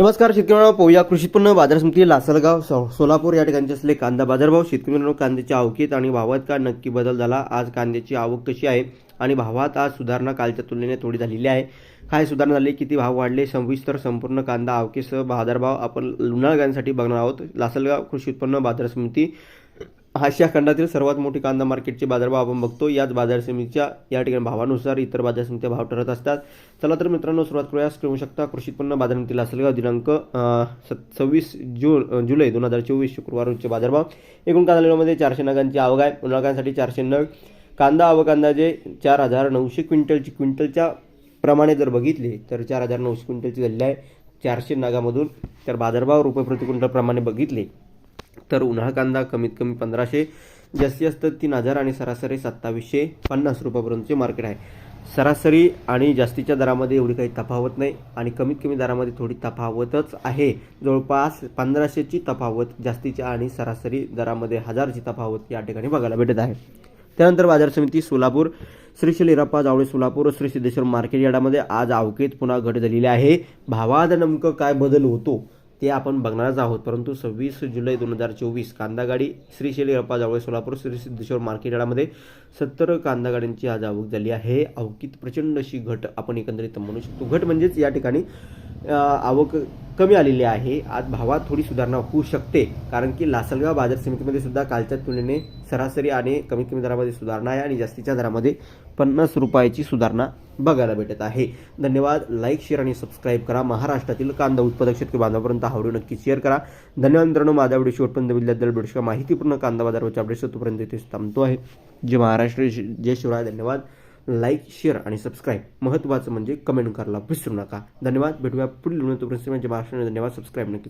नमस्कार शेतकऱ्यांना पोया कृषी उत्पन्न बाजार समिती लासलगाव सो- सोलापूर या ठिकाणचे असले कांदा बाजारभाव शेतकऱ्यांना कांद्याच्या आवकीत आणि भावात का नक्की बदल झाला? आज कांद्याची आवक कशी आहे आणि भावात आज सुधारणा कालच्या तुलनेने थोडी झालेली आहे. काय सुधारणा झाली? किती भाव वाढले? सविस्तर संपूर्ण कांदा आवकेसह बाजारभाव आपण उन्हाळ्यासाठी बघणार आहोत. लासलगाव कृषी उत्पन्न बाजार समिती आशिया खंडातील सर्वात मोठी कांदा मार्केटचे बाजारभाव आपण बघतो. याच बाजार समितीच्या या ठिकाणी भावानुसार इतर बाजार समित्या भाव ठरत असतात. चला तर मित्रांनो सुरुवात करूया. करू शकता कृषी उत्पन्न बाजार समितीला असलेला दिनांक सत् सव्वीस जून जुलै दोन हजार चोवीस शुक्रवार रोजचे बाजारभाव. एकूण कांदा चारशे नगांची आवक आहे. नगांसाठी चारशे नग. कांदा आवक अंदाजे चार हजार नऊशे क्विंटलची. क्विंटलच्या प्रमाणे जर बघितले तर चार हजार नऊशे क्विंटलची झालेली आहे. चारशे नगामधून तर बाजारभाव रुपये प्रति क्विंटल प्रमाणे बघितले. तर उन्हाळा कांदा कमीत कमी पंधराशे जास्तीत जास्त तीन हजार आणि सरासरी सत्तावीसशे पन्नास रुपयापर्यंतचे मार्केट आहे. सरासरी आणि जास्तीच्या दरामध्ये एवढी काही तफावत नाही आणि कमीत कमी दरामध्ये थोडी तफावतच आहे. जवळपास पंधराशेची तफावत जास्तीच्या आणि सरासरी दरामध्ये हजारची तफावत या ठिकाणी बघायला भेटत आहे. त्यानंतर बाजार समिती सोलापूर श्री शिलिरप्पा जावळे सोलापूर श्री सिद्धेश्वर मार्केट यार्डामध्ये आज अवकेत पुन्हा घट झालेली आहे. भावात नेमकं काय बदल होतो? ते आपण बघणारच आहोत. परंतु सव्वीस जुलै दोन हजार चोवीस कांदागाडी श्रीशैली रप्पाजवळ सोलापूर श्री सिद्धेश्वर मार्केट यार्डामध्ये सत्तर कांदा गाड्यांची आज आवक झाली आहे. अवकीत प्रचंड अशी घट आपण एकंदरीत म्हणू शकतो. घट म्हणजेच या ठिकाणी आवक कमी आलेली आहे. आज भावात थोडी सुधारणा होऊ शकते कारण की लासलगाव बाजार समितीमध्ये सुद्धा कालच्या तुलनेने सरासरी आणि कमीत कमी दरामध्ये सुधारणा आहे आणि जास्तीच्या दरामध्ये पन्नास रुपयाची सुधारणा बघायला भेटत आहे. धन्यवाद. लाईक शेअर आणि सबस्क्राईब करा. महाराष्ट्रातील कांदा उत्पादक शेतकरी बांधवापर्यंत हा व्हिडिओ नक्की शेअर करा. धन्यवाद मित्रांनो. माझा व्हिडिओ शेवटपर्यंत बघितल्याबद्दल भेटू माहितीपूर्ण कांदा बाजारावरच्या अपडेट्स तोपर्यंत इथे थांबतो आहे. जे महाराष्ट्र. जय शिवराय. धन्यवाद. लाईक शेअर आणि सबस्क्राईब महत्त्वाचं म्हणजे कमेंट करायला विसरू नका. धन्यवाद. भेटूया पुढील तोपर्यंत म्हणजे धन्यवाद. सबस्क्राईब नक्कीच